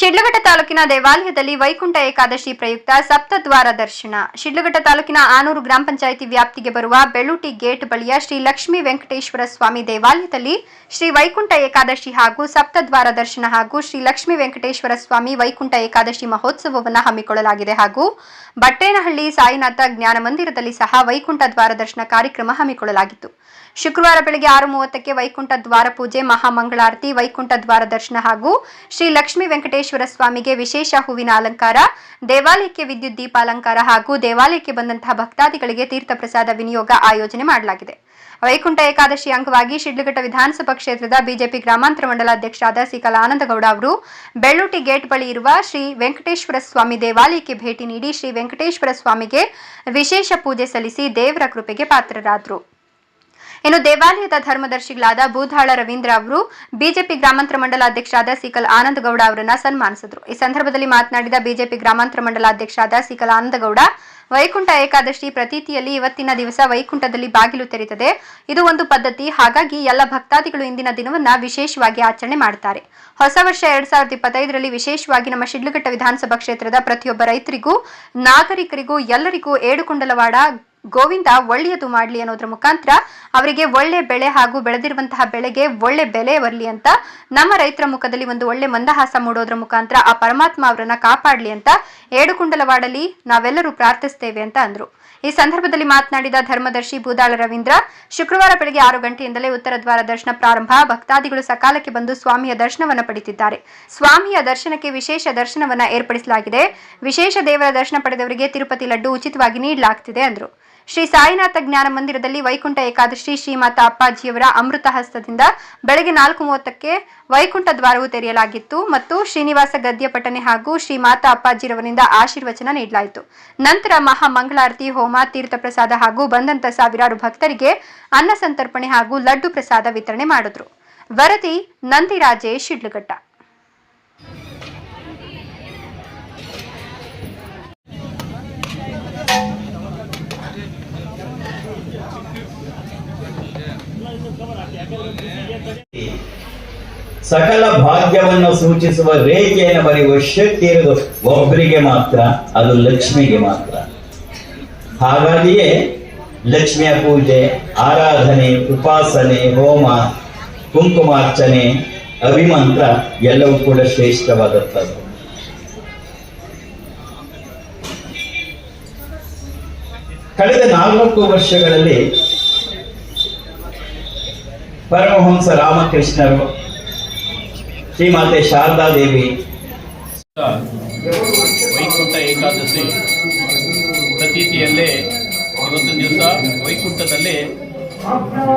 ಶಿಡ್ಲಘಟ್ಟ ತಾಲೂಕಿನ ದೇವಾಲಯದಲ್ಲಿ ವೈಕುಂಠ ಏಕಾದಶಿ ಪ್ರಯುಕ್ತ ಸಪ್ತದ್ವಾರ ದರ್ಶನ. ಶಿಡ್ಲಘಟ್ಟ ತಾಲೂಕಿನ ಆನೂರು ಗ್ರಾಮ ಪಂಚಾಯಿತಿ ವ್ಯಾಪ್ತಿಗೆ ಬರುವ ಬೆಳ್ಳೂಟಿ ಗೇಟ್ ಬಳಿಯ ಶ್ರೀ ಲಕ್ಷ್ಮೀ ವೆಂಕಟೇಶ್ವರ ಸ್ವಾಮಿ ದೇವಾಲಯದಲ್ಲಿ ಶ್ರೀ ವೈಕುಂಠ ಏಕಾದಶಿ ಹಾಗೂ ಸಪ್ತದ್ವಾರ ದರ್ಶನ ಹಾಗೂ ಶ್ರೀ ಲಕ್ಷ್ಮೀ ವೆಂಕಟೇಶ್ವರ ಸ್ವಾಮಿ ವೈಕುಂಠ ಏಕಾದಶಿ ಮಹೋತ್ಸವವನ್ನು ಹಮ್ಮಿಕೊಳ್ಳಲಾಗಿದೆ ಹಾಗೂ ಬಟ್ಟೇನಹಳ್ಳಿ ಸಾಯಿನಾಥ ಜ್ಞಾನ ಮಂದಿರದಲ್ಲಿ ಸಹ ವೈಕುಂಠ ದ್ವಾರ ದರ್ಶನ ಕಾರ್ಯಕ್ರಮ ಹಮ್ಮಿಕೊಳ್ಳಲಾಗಿತ್ತು. ಶುಕ್ರವಾರ ಬೆಳಗ್ಗೆ ಆರು ಮೂವತ್ತಕ್ಕೆ ವೈಕುಂಠ ದ್ವಾರ ಪೂಜೆ ಮಹಾಮಂಗಳಾರತಿ ವೈಕುಂಠ ದ್ವಾರ ದರ್ಶನ ಹಾಗೂ ಶ್ರೀ ಲಕ್ಷ್ಮೀ ವೆಂಕಟೇಶ್ವರ ಸ್ವಾಮಿಗೆ ವಿಶೇಷ ಹೂವಿನ ಅಲಂಕಾರ, ದೇವಾಲಯಕ್ಕೆ ವಿದ್ಯುತ್ ದೀಪಾಲಂಕಾರ ಹಾಗೂ ದೇವಾಲಯಕ್ಕೆ ಬಂದಂತಹ ಭಕ್ತಾದಿಗಳಿಗೆ ತೀರ್ಥ ಪ್ರಸಾದ ವಿನಿಯೋಗ ಆಯೋಜನೆ ಮಾಡಲಾಗಿದೆ. ವೈಕುಂಠ ಏಕಾದಶಿ ಅಂಗವಾಗಿ ಶಿಡ್ಲಘಟ್ಟ ವಿಧಾನಸಭಾ ಕ್ಷೇತ್ರದ ಬಿಜೆಪಿ ಗ್ರಾಮಾಂತರ ಮಂಡಲ ಅಧ್ಯಕ್ಷರಾದ ಸಿ ಕಲಾನಂದಗೌಡ ಅವರು ಬೆಳ್ಳೂಟಿ ಗೇಟ್ ಬಳಿ ಇರುವ ಶ್ರೀ ವೆಂಕಟೇಶ್ವರ ಸ್ವಾಮಿ ದೇವಾಲಯಕ್ಕೆ ಭೇಟಿ ನೀಡಿ ಶ್ರೀ ವೆಂಕಟೇಶ್ವರ ಸ್ವಾಮಿಗೆ ವಿಶೇಷ ಪೂಜೆ ಸಲ್ಲಿಸಿ ದೇವರ ಕೃಪೆಗೆ ಪಾತ್ರರಾದರು. ಇನ್ನು ದೇವಾಲಯದ ಧರ್ಮದರ್ಶಿಗಳಾದ ಬೂದಾಳ ರವೀಂದ್ರ ಅವರು, ಬಿಜೆಪಿ ಗ್ರಾಮಾಂತರ ಮಂಡಲ ಅಧ್ಯಕ್ಷರಾದ ಸಿಕಲ್ ಆನಂದಗೌಡ ಅವರನ್ನ ಸನ್ಮಾನಿಸಿದರು. ಈ ಸಂದರ್ಭದಲ್ಲಿ ಮಾತನಾಡಿದ ಬಿಜೆಪಿ ಗ್ರಾಮಾಂತರ ಮಂಡಲ ಅಧ್ಯಕ್ಷರಾದ ಸಿಕಲ್ ಆನಂದಗೌಡ, ವೈಕುಂಠ ಏಕಾದಶಿ ಪ್ರತೀತಿಯಲ್ಲಿ ಇವತ್ತಿನ ದಿವಸ ವೈಕುಂಠದಲ್ಲಿ ಬಾಗಿಲು ತೆರೀತದೆ ಇದು ಒಂದು ಪದ್ಧತಿ. ಹಾಗಾಗಿ ಎಲ್ಲ ಭಕ್ತಾದಿಗಳು ಇಂದಿನ ದಿನವನ್ನ ವಿಶೇಷವಾಗಿ ಆಚರಣೆ ಮಾಡುತ್ತಾರೆ ಹೊಸ ವರ್ಷ ಎರಡ್ ಸಾವಿರದ ಇಪ್ಪತ್ತೈದರಲ್ಲಿ ವಿಶೇಷವಾಗಿ ನಮ್ಮ ಶಿಡ್ಲಘಟ್ಟ ವಿಧಾನಸಭಾ ಕ್ಷೇತ್ರದ ಪ್ರತಿಯೊಬ್ಬ ರೈತರಿಗೂ, ನಾಗರಿಕರಿಗೂ, ಎಲ್ಲರಿಗೂ ಏಡುಕೊಂಡಲವಾಡ ಗೋವಿಂದ ಒಳ್ಳೆಯದು ಮಾಡಲಿ ಅನ್ನೋದ್ರ ಮುಖಾಂತರ ಅವರಿಗೆ ಒಳ್ಳೆ ಬೆಳೆ ಹಾಗೂ ಬೆಳೆದಿರುವಂತಹ ಬೆಳೆಗೆ ಒಳ್ಳೆ ಬೆಲೆ ಬರಲಿ ಅಂತ ನಮ್ಮ ರೈತರ ಮುಖದಲ್ಲಿ ಒಂದು ಒಳ್ಳೆ ಮಂದಹಾಸ ಮೂಡೋದ್ರ ಮುಖಾಂತರ ಆ ಪರಮಾತ್ಮ ಅವರನ್ನ ಕಾಪಾಡಲಿ ಅಂತ ಏಡುಕುಂಡಲವಾಡಲಿ ನಾವೆಲ್ಲರೂ ಪ್ರಾರ್ಥಿಸ್ತೇವೆ ಅಂತ ಅಂದ್ರು. ಈ ಸಂದರ್ಭದಲ್ಲಿ ಮಾತನಾಡಿದ ಧರ್ಮದರ್ಶಿ ಬೂದಾಳ ರವೀಂದ್ರ, ಶುಕ್ರವಾರ ಬೆಳಗ್ಗೆ ಆರು ಗಂಟೆಯಿಂದಲೇ ಉತ್ತರ ದ್ವಾರ ದರ್ಶನ ಪ್ರಾರಂಭ, ಭಕ್ತಾದಿಗಳು ಸಕಾಲಕ್ಕೆ ಬಂದು ಸ್ವಾಮಿಯ ದರ್ಶನವನ್ನ ಪಡೆದಿದ್ದಾರೆ ಸ್ವಾಮಿಯ ದರ್ಶನಕ್ಕೆ ವಿಶೇಷ ದರ್ಶನವನ್ನ ಏರ್ಪಡಿಸಲಾಗಿದೆ. ವಿಶೇಷ ದೇವರ ದರ್ಶನ ಪಡೆದವರಿಗೆ ತಿರುಪತಿ ಲಡ್ಡು ಉಚಿತವಾಗಿ ನೀಡಲಾಗ್ತಿದೆ ಅಂದ್ರು. ಶ್ರೀ ಸಾಯಿನಾಥ ಜ್ಞಾನ ಮಂದಿರದಲ್ಲಿ ವೈಕುಂಠ ಏಕಾದಶಿ ಶ್ರೀಮಾತ ಅಪ್ಪಾಜಿಯವರ ಅಮೃತ ಹಸ್ತದಿಂದ ಬೆಳಗ್ಗೆ ನಾಲ್ಕು ಮೂವತ್ತಕ್ಕೆ ವೈಕುಂಠ ದ್ವಾರವು ತೆರೆಯಲಾಗಿತ್ತು ಮತ್ತು ಶ್ರೀನಿವಾಸ ಗದ್ಯ ಪಠನೆ ಹಾಗೂ ಶ್ರೀ ಮಾತಾ ಅಪ್ಪಾಜಿರವರಿಂದ ಆಶೀರ್ವಚನ ನೀಡಲಾಯಿತು. ನಂತರ ಮಹಾ ಮಂಗಳಾರತಿ, ಹೋಮ, ತೀರ್ಥ ಪ್ರಸಾದ ಹಾಗೂ ಬಂದಂತ ಸಾವಿರಾರು ಭಕ್ತರಿಗೆ ಅನ್ನ ಸಂತರ್ಪಣೆ ಹಾಗೂ ಲಡ್ಡು ಪ್ರಸಾದ ವಿತರಣೆ ಮಾಡಿದ್ರು. ವರದಿ ನಂದಿರಾಜೇ ಶಿಡ್ಲಘಟ್ಟ. ಸಕಲ ಭಾಗ್ಯವನ್ನು ಸೂಚಿಸುವ ರೇಖೆಯನ್ನು ಬರೆಯುವ ಶಕ್ತಿ ಇರೋದು ಒಬ್ಬರಿಗೆ ಮಾತ್ರ, ಅದು ಲಕ್ಷ್ಮಿಗೆ ಮಾತ್ರ. ಹಾಗಾಗಿಯೇ ಲಕ್ಷ್ಮಿಯ ಪೂಜೆ, ಆರಾಧನೆ, ಉಪಾಸನೆ, ಹೋಮ, ಕುಂಕುಮಾರ್ಚನೆ, ಅಭಿಮಂತ್ರ ಎಲ್ಲವೂ ಕೂಡ ಶ್ರೇಷ್ಠವಾದದ್ದು. ಕಳೆದ ನಾಲ್ಕು ವರ್ಷಗಳಲ್ಲಿ ಪರಮಹಂಸ ರಾಮಕೃಷ್ಣರು ಶ್ರೀಮಾತೆ ಶಾರದಾದೇವಿ ವೈಕುಂಠ ಏಕಾದಶಿ ಪ್ರತೀತಿಯಲ್ಲೇ ಇವತ್ತು ದಿವಸ ವೈಕುಂಠದಲ್ಲಿ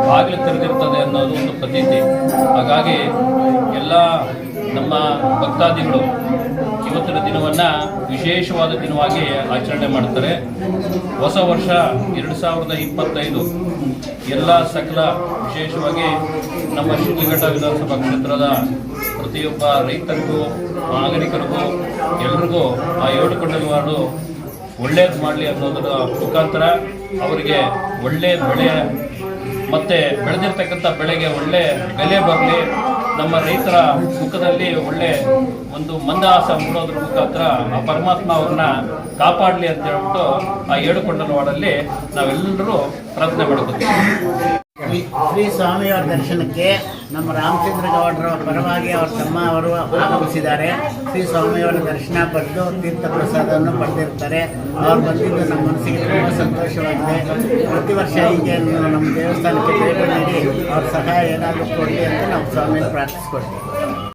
ಬಾಗಿಲು ತೆರೆದಿರ್ತದೆ ಅನ್ನೋದು ಒಂದು ಪ್ರತೀತಿ. ಹಾಗಾಗಿ ಎಲ್ಲ ನಮ್ಮ ಭಕ್ತಾದಿಗಳು ಇವತ್ತಿನ ದಿನವನ್ನು ವಿಶೇಷವಾದ ದಿನವಾಗಿ ಆಚರಣೆ ಮಾಡ್ತಾರೆ. ಹೊಸ ವರ್ಷ ಎರಡು ಸಾವಿರದ ಇಪ್ಪತ್ತೈದು. ಎಲ್ಲ ಸಕಲ ವಿಶೇಷವಾಗಿ ನಮ್ಮ ಶಿಡ್ಲಘಟ್ಟ ವಿಧಾನಸಭಾ ಕ್ಷೇತ್ರದ ಪ್ರತಿಯೊಬ್ಬ ರೈತರಿಗೂ, ನಾಗರಿಕರಿಗೂ, ಎಲ್ರಿಗೂ ಆ ಏಳು ವಾರ್ಡು ಒಳ್ಳೇದು ಮಾಡಲಿ ಅನ್ನೋದರ ಮುಖಾಂತರ ಅವರಿಗೆ ಒಳ್ಳೆ ಬೆಳೆ ಮತ್ತು ಬೆಳೆದಿರ್ತಕ್ಕಂಥ ಬೆಳೆಗೆ ಒಳ್ಳೆ ಬೆಲೆ ಬರಲಿ, ನಮ್ಮ ರೈತರ ಮುಖದಲ್ಲಿ ಒಳ್ಳೆ ಒಂದು ಮಂದಹಾಸ ಮೂಡೋದ್ರ ಮುಖಾಂತರ ಆ ಪರಮಾತ್ಮ ಅವ್ರನ್ನ ಕಾಪಾಡಲಿ ಅಂತ ಹೇಳ್ಬಿಟ್ಟು ಆ ಏಳು ವಾರ್ಡಲ್ಲಿ ನಾವೆಲ್ಲರೂ ಪ್ರಾರ್ಥನೆ ಮಾಡ್ಕೊತೀವಿ. ಶ್ರೀ ಸ್ವಾಮಿಯವರ ದರ್ಶನಕ್ಕೆ ನಮ್ಮ ರಾಮಚಂದ್ರ ಗೌಡರ ಪರವಾಗಿ ಅವರ ತಮ್ಮ ಅವರು ಆಗಮಿಸಿದ್ದಾರೆ. ಶ್ರೀ ಸ್ವಾಮಿಯವರ ದರ್ಶನ ಪಡೆದು ತೀರ್ಥ ಪ್ರಸಾದವನ್ನು ಪಡೆದಿರ್ತಾರೆ. ಅವ್ರು ಬಂದಿದ್ದು ನಮ್ಮ ಮನಸ್ಸಿಗೆ ತುಂಬ ಸಂತೋಷವಾಗಿದೆ. ಪ್ರತಿ ವರ್ಷ ಹೀಗೆ ನಮ್ಮ ದೇವಸ್ಥಾನಕ್ಕೆ ಭೇಟಿ ನೀಡಿ ಅವ್ರ ಸಹಾಯ ಏನಾದರೂ ಕೊಡಲಿ ಅಂತ ನಾವು ಸ್ವಾಮಿಯನ್ನು ಪ್ರಾರ್ಥಿಸ್ಕೊಳ್ತೀವಿ.